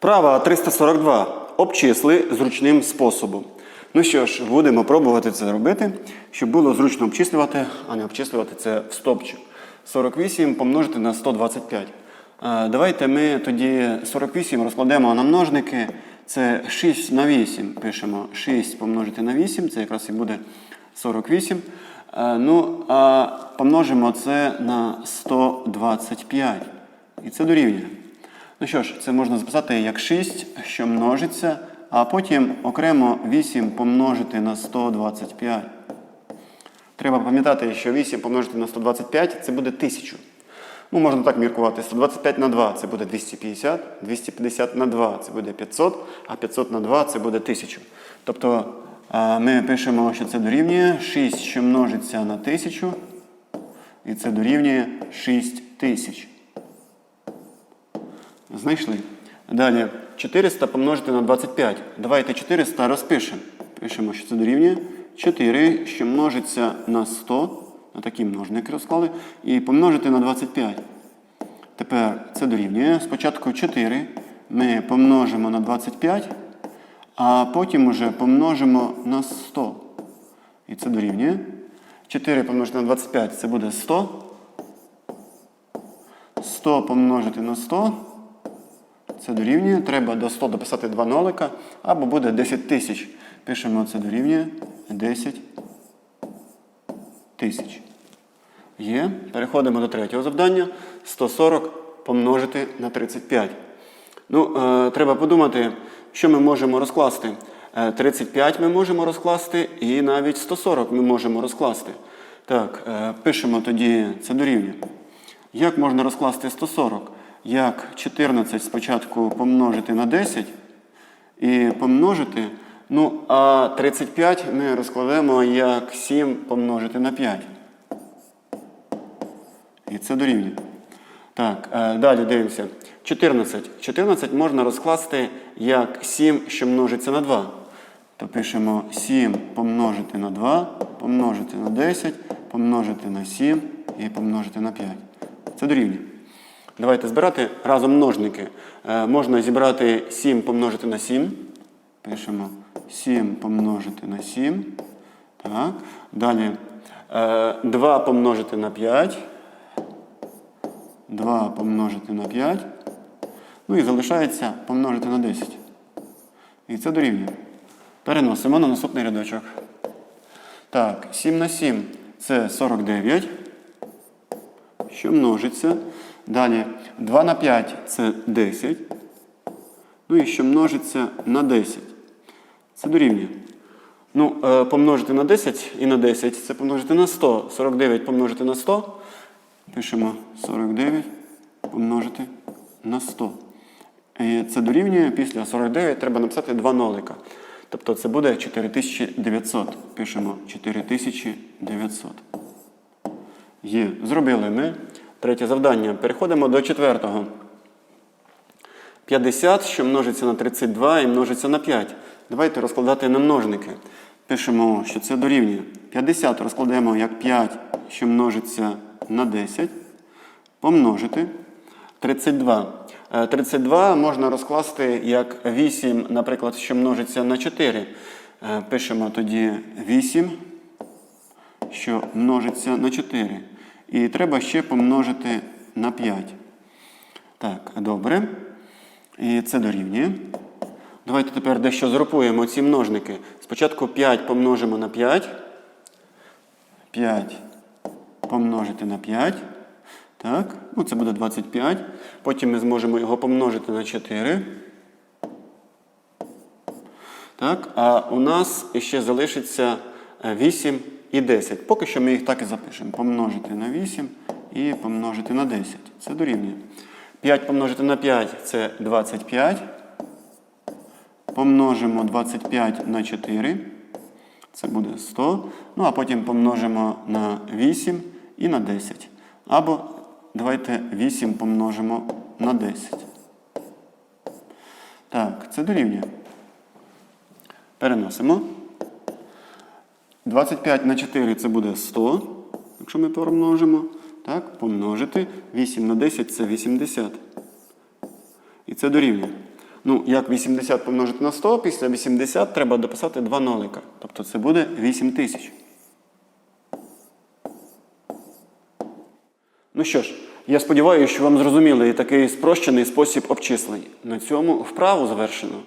Вправа 342. Обчисли зручним способом. Ну що ж, будемо пробувати це робити, щоб було зручно обчислювати, а не обчислювати це в стопчик. 48 помножити на 125. Е, Давайте ми тоді 48 розкладемо на множники. Це 6 на 8. Пишемо 6 помножити на 8, це якраз і буде 48. Е, Ну, а помножимо це на 125. І це дорівнює. Ну що ж, це можна записати як 6, що множиться, а потім окремо 8 помножити на 125. Треба пам'ятати, що 8 помножити на 125 це буде 1000. Ну, можна так міркувати. 125 на 2 це буде 250, 250 на 2 це буде 500, а 500 на 2 це буде 1000. Тобто ми пишемо, що це дорівнює 6, що множиться на 1000, і це дорівнює 6000. Знайшли. Далі 400 помножити на 25. Давайте 400 розпишемо. Пишемо, що це дорівнює 4, що множиться на 100. На такі множники розклали. І помножити на 25. Тепер це дорівнює. Спочатку 4 ми помножимо на 25, а потім уже помножимо на 100. І це дорівнює. 4 помножити на 25 це буде 100. 100 помножити на 100. Це дорівнює. Треба до 100 дописати два нолика, або буде 10 тисяч. Пишемо це дорівнює 10 тисяч. Є. Переходимо до третього завдання. 140 помножити на 35. Ну, е, треба подумати, що ми можемо розкласти. Е, 35 ми можемо розкласти, і навіть 140 ми можемо розкласти. Так, е, пишемо тоді це дорівнює. Як можна розкласти 140? Як 14 спочатку помножити на 10 і помножити. Ну, а 35 ми розкладемо як 7 помножити на 5. І це дорівнює. Так, е, далі дивимося. 14. 14 можна розкласти як 7, що множиться на 2. То пишемо 7 помножити на 2, помножити на 10, помножити на 7 і помножити на 5. Це дорівнює. Давайте збирати разом множники. Е, можна зібрати 7 помножити на 7. Пишемо 7 помножити на 7. Так. Далі е, 2 помножити на 5. 2 помножити на 5. Ну і залишається помножити на 10. І це дорівнює. Переносимо на наступний рядочок. Так, 7 на 7 це 49. Що множиться. Далі 2 на 5 це 10. Ну і що множиться на 10. Це дорівнює. Ну, е, помножити на 10 і на 10 це помножити на 100. 49 помножити на 100. Пишемо 49 помножити на 100. І це дорівнює після 49 треба написати два нолика. Тобто це буде 4900. Пишемо 4900. Є. Зробили ми. Третє завдання. Переходимо до четвертого. 50, що множиться на 32 і множиться на 5. Давайте розкладати на множники. Пишемо, що це дорівнює. 50 розкладаємо як 5, що множиться на 10. Помножити. 32. Е, 32 можна розкласти як 8, наприклад, що множиться на 4. Е, Пишемо тоді 8, що множиться на 4. І треба ще помножити на 5. Так, добре. І це дорівнює. Давайте тепер дещо згрупуємо ці множники. Спочатку 5 помножимо на 5. 5 помножити на 5. Так, ну це буде 25. Потім ми зможемо його помножити на 4. Так, а у нас ще залишиться е, 8 і 10. Поки що ми їх так і запишемо. Помножити на 8 і помножити на 10. Це дорівнює. 5 помножити на 5 це 25. Помножимо 25 на 4. Це буде 100. Ну, а потім помножимо на 8 і на 10. Або давайте 8 помножимо на 10. Так, це дорівнює. Переносимо. 25 на 4 це буде 100, якщо ми помножимо. Так, помножити. 8 на 10 це 80. І це дорівнює. Ну, як 80 помножити на 100, після 80 треба дописати два нолика. Тобто це буде 8 тисяч. Ну що ж, я сподіваюся, що вам зрозумілий такий спрощений спосіб обчислення. На цьому вправу завершено.